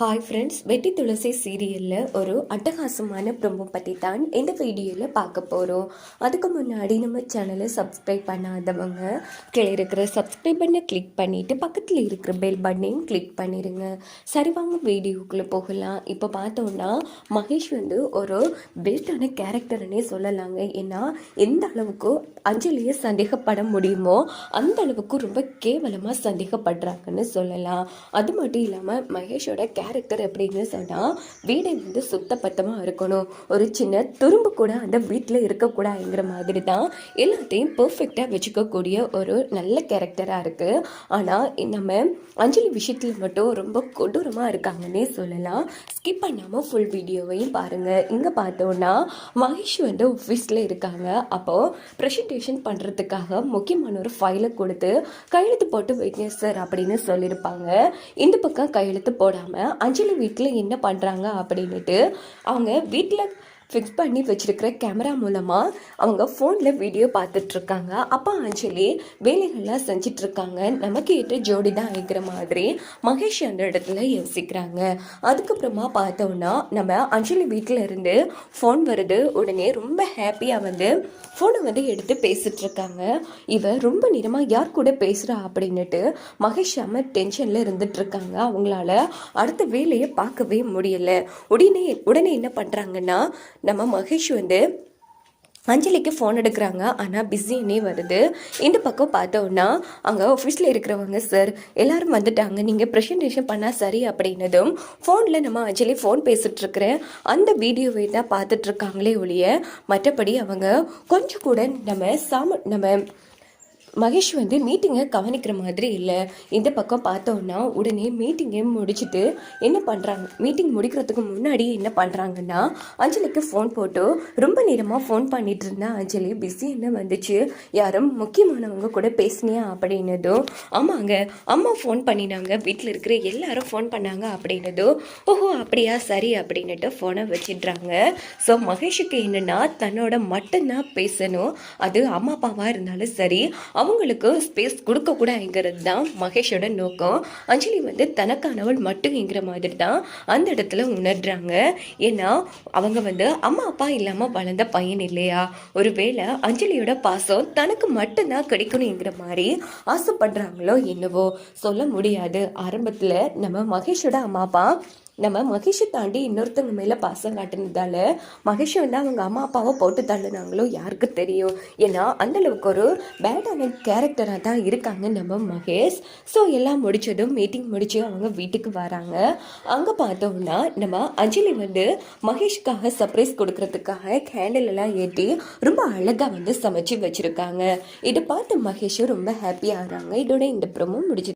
Hi friends வெட்டி துளசி சீரியலில் ஒரு அட்டகாசமான ப்ரொமோ பற்றி தான் இந்த வீடியோவில் பார்க்க போகிறோம் அதுக்கு முன்னாடி நம்ம சேனலை சப்ஸ்கிரைப் பண்ணாதவங்க கீழே இருக்கிற சப்ஸ்கிரைப் பண்ண கிளிக் பண்ணிவிட்டு பக்கத்தில் இருக்கிற பெல் பட்டனையும் கிளிக் பண்ணிடுங்க சரி வாங்க வீடியோக்குள்ளே போகலாம். இப்போ பார்த்தோன்னா மகேஷ் வந்து ஒரு பெஸ்ட்டான கேரக்டர்னே சொல்லலாங்க. ஏன்னா எந்த அளவுக்கு அஞ்சலியை சந்தேகப்பட முடியுமோ அந்த அளவுக்கு ரொம்ப கேவலமாக சந்தேகப்படுறாங்கன்னு சொல்லலாம். அது மட்டும் இல்லாமல் மகேஷோட கேரக்டர் அப்படின்னு சொன்னால் வீடை வந்து சுத்தபத்தமாக இருக்கணும். ஒரு சின்ன துரும்பு கூட அந்த வீட்டில் இருக்கக்கூடாதுங்கிற மாதிரி தான் எல்லாத்தையும் பர்ஃபெக்டாக வச்சுக்கக்கூடிய ஒரு நல்ல கேரக்டராக இருக்குது ஆனால் நம்ம அஞ்சலி விஷயத்தில் மட்டும் ரொம்ப கொடூரமாக இருக்காங்கன்னே சொல்லலாம். ஸ்கிப் பண்ணாமல் ஃபுல் வீடியோவையும் பாருங்கள் இங்கே பார்த்தோன்னா மகேஷ் வந்து ஆஃபீஸில் இருக்காங்க. அப்போது ப்ரெசன்டேஷன் பண்ணுறதுக்காக முக்கியமான ஒரு ஃபைலை கொடுத்து கையெழுத்து போட்டு வைங்க சார் அப்படின்னு சொல்லியிருப்பாங்க. இந்த பக்கம் கையெழுத்து போடாமல் அஞ்சலி வீட்டில் என்ன பண்ணுறாங்க அப்படின்னுட்டு அவங்க வீட்டில் ஃபிக்ஸ் பண்ணி வச்சிருக்கிற கேமரா மூலமாக அவங்க ஃபோனில் வீடியோ பார்த்துட்ருக்காங்க. அப்போ அஞ்சலி வேலைகள்லாம் செஞ்சிட்ருக்காங்க. நமக்கு ஏற்ற ஜோடி தான் ஆகிக்கிற மாதிரி மகேஷ் அந்த இடத்துல யோசிக்கிறாங்க. அதுக்கப்புறமா பார்த்தோன்னா நம்ம அஞ்சலி வீட்டில் இருந்து ஃபோன் வருது. உடனே ரொம்ப ஹாப்பியாக வந்து ஃபோனை வந்து எடுத்து பேசிகிட்ருக்காங்க இவர் இவ ரொம்ப நேரமாக யார் கூட பேசுகிறா அப்படின்னுட்டு மகேஷ் அம்மா டென்ஷனில் இருந்துட்டு இருக்காங்க அவங்களால அடுத்த வேலையை பார்க்கவே முடியலை. உடனே உடனே என்ன பண்ணுறாங்கன்னா நம்ம மகேஷ் வந்து அஞ்சலிக்கு ஃபோன் எடுக்கிறாங்க. ஆனால் பிஸின்னே வருது. இந்த பக்கம் பார்த்தோன்னா அங்கே ஆஃபீஸில் இருக்கிறவங்க சார் எல்லாரும் வந்துட்டாங்க. நீங்கள் ப்ரெசன்டேஷன் பண்ணால் சரி அப்படின்னதும் ஃபோனில் நம்ம அஞ்சலி ஃபோன் பேசிகிட்ருக்குறேன் அந்த வீடியோவை தான் பார்த்துட்ருக்காங்களே ஒழிய மற்றபடி அவங்க கொஞ்சம் கூட நம்ம சாம நம்ம மகேஷ் வந்து மீட்டிங்கை கவனிக்கிற மாதிரி இல்லை. இந்த பக்கம் பார்த்தோன்னா உடனே மீட்டிங்கை முடிச்சுட்டு என்ன பண்ணுறாங்க மீட்டிங் முடிக்கிறதுக்கு முன்னாடி என்ன பண்ணுறாங்கன்னா அஞ்சலிக்கு ஃபோன் போட்டு ரொம்ப நேரமாக ஃபோன் பண்ணிட்டு இருந்தா அஞ்சலி பிஸி என்ன வந்துச்சு. யாரும் முக்கியமானவங்க கூட பேசினியா அப்படின்னதும் ஆமாங்க அம்மா ஃபோன் பண்ணினாங்க. வீட்டில் இருக்கிற எல்லாரும் ஃபோன் பண்ணாங்க அப்படின்னதும் ஓஹோ அப்படியா சரி அப்படின்னுட்டு ஃபோனை வச்சிடுறாங்க. ஸோ மகேஷுக்கு என்னென்னா தன்னோட மட்டும்தான் பேசணும். அது அம்மா அப்பாவாக இருந்தாலும் சரி அவங்களுக்கு ஸ்பேஸ் கொடுக்கக்கூடாதுங்கிறது தான் மகேஷோட நோக்கம். அஞ்சலி வந்து தனக்கானவள் மட்டுங்கிற மாதிரி தான் அந்த இடத்துல உணர்றாங்க. ஏன்னா அவங்க வந்து அம்மா அப்பா இல்லாமல் வளர்ந்த பையன் இல்லையா? ஒருவேளை அஞ்சலியோட பாசம் தனக்கு மட்டும்தான் கிடைக்கணுங்கிற மாதிரி ஆசைப்படுறாங்களோ என்னவோ? சொல்ல முடியாது. ஆரம்பத்தில் நம்ம மகேஷோட அம்மா அப்பா நம்ம மகேஷை தாண்டி இன்னொருத்தவங்க மேலே பாசம் காட்டினதால மகிஷை வந்து அவங்க அம்மா அப்பாவை போட்டு தள்ளினாங்களோ யாருக்கு தெரியும்? ஏன்னா அந்த அளவுக்கு ஒரு பேடான கேரக்டராக தான் இருக்காங்க நம்ம மகேஷ். ஸோ எல்லாம் முடிச்சதும் மீட்டிங் முடிச்சு அவங்க வீட்டுக்கு வராங்க. அங்கே பார்த்தோம்னா நம்ம அஞ்சலி வந்து மகேஷ்காக சர்ப்ரைஸ் கொடுக்கறதுக்காக கேண்டில் எல்லாம் ஏற்றி ரொம்ப அழகாக வந்து சமைச்சு வச்சுருக்காங்க. இதை பார்த்து மகேஷும் ரொம்ப ஹாப்பி ஆகிறாங்க. இதோட இந்த ப்ரமோ முடிச்சு